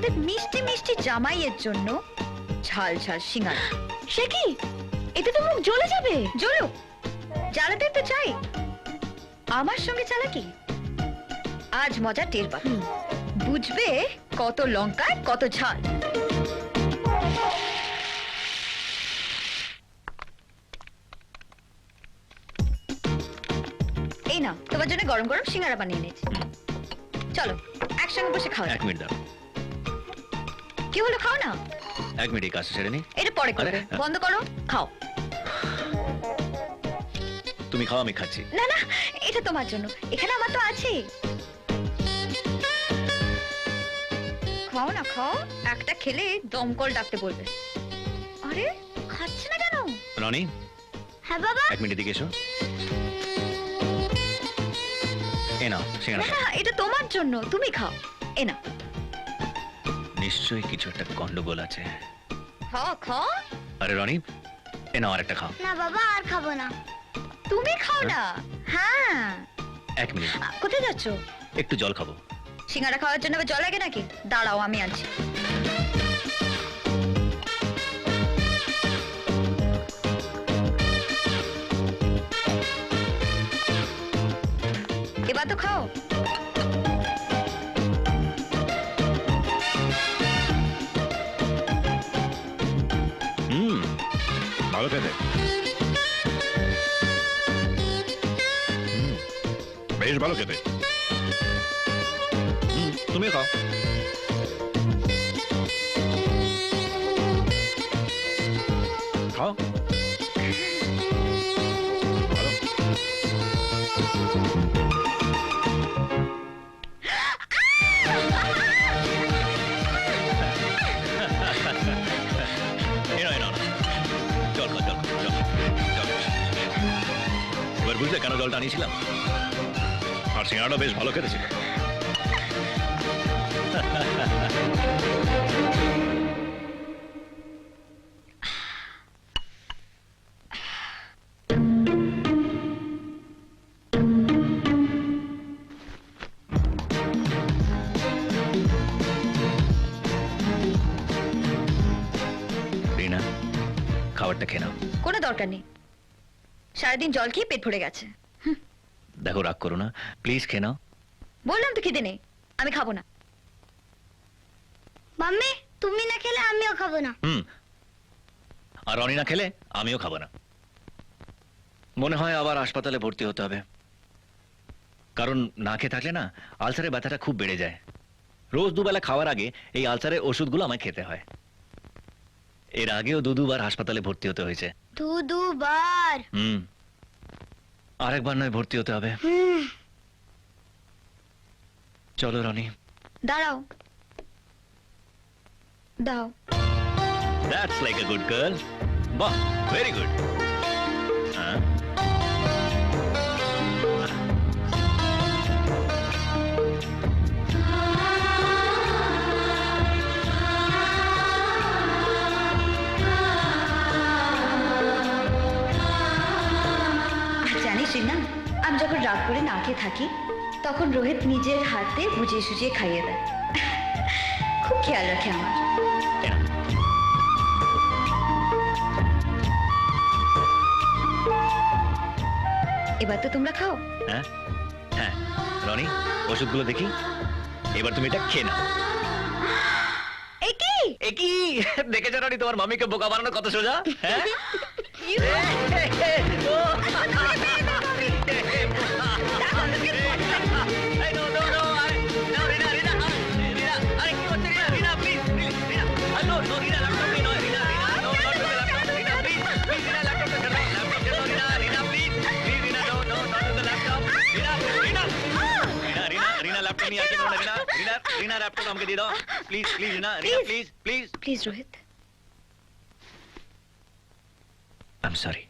তোমাদের মিষ্টি মিষ্টি জামাইয়ের জন্য ঝাল ঝাল সিঙ্গারা। সে কি? এতে তো মুখ জ্বলে যাবে। জ্বলো জ্বালাতে তো চাই। আমার সঙ্গে চালাকি আজ মজা টের পাবে। বুঝবে কত লঙ্কায় কত ঝাল। এই না তোমার জন্য গরম গরম সিঙ্গারা বানিয়ে এনেছি চলো একসঙ্গে বসে খাওয়া এক। মিনিট দাও কি হলো খাও না। এক মিনিট এই কাজটা সেরে নি। এটা পরে করবে আরে, বন্ধ করো খাও। তুমি খাও আমি খাচ্ছি। না না এটা তোমার জন্য। এখানে আমার তো আছে। খাও না খাও। একটা খেলে দমকল ডাকতে বলবে। আরে খাচ্ছে না কেন? রনি? হ্যাঁ বাবা? এক মিনিট দিকে এসো। এ নাও সিঙ্গারা এটা তোমার জন্য। তুমি খাও। এ না নিশ্চয়ই কিছু একটা গন্ডগোল আছে। খাও খাও। আরে রনি এ নাও আর একটা খাও। না বাবা আর খাব না। তুমি খাও না? হ্যাঁ? এক মিনিট। আ, কোথায় যাচ্ছ? একটু জল খাব। সিঙ্গারা খাওয়ার জন্য আবার জল লাগে নাকি? দাঁড়াও আমি আনছি। এবার তো খাও। ভালো খেতে হুম, বেশ ভালো খেতে হুম, তুমিও বুঝলে কেন জলটা আনিয়েছিলাম? আর সিঙ্গাড়াটা বেশ ভালো খেতে ছিল রিনা, খাবারটা খেয়ে নাও। কোনো দরকার নেই। সারাদিন জল খেয়ে পেট ভরে গেছে। দেখো রাগ করো না। প্লিজ খেয়ে নাও। বললাম তো খিদে নেই। আমি খাব না। মাম্মি তুমি না খেলে আমিও খাব না। হুম। আর রনি না খেলে আমিও খাব না। মনে হয় আবার হাসপাতালে ভর্তি হতে হবে। কারণ না খেয়ে থাকলে না আলসারের ব্যথাটা খুব বেড়ে যায়। রোজ দুবেলা খাওয়ার আগে এই আলসারের ওষুধগুলো আমায় খেতে হয়। এর আগেও দু দুবার হাসপাতালে ভর্তি হতে হয়েছে। দু দুবার? হুম। আরেকবার নয় ভর্তি হতে হবে। হুম। চলো রনি। দাঁড়াও। দাও that's like a good girl বাহ ভেরি গুড যখন রাগ করে না খেয়ে থাকি তখন রোহিত নিজের হাতে বুঝিয়ে সুজিয়ে খাইয়ে দেয়। খুব খেয়াল রাখে আমার। এবার তো তোমরা খাও। হ্যাঁ? হ্যাঁ রনি ওষুধগুলো দেখি। এবার তুমি এটা খেয়ে নাও। এই কি এ দেখেছ রনি তোমার মামিকে বোকা বানানো কত সোজা? হ্যাঁ? Please, no, Rina, laptop, please, Rina, Rina, no, not to the laptop, Rina, please, please, Rina, laptop, no, laptop, no, Rina, Rina, please, please, Rina, no, no, not to the laptop, Rina, Rina, Rina, Rina, Rina, laptop, नहीं आके बोला Rina, Rina, Rina, laptop हमके दे दो, please, please, Rina, Rina, please, please, please, Rohit. I'm sorry.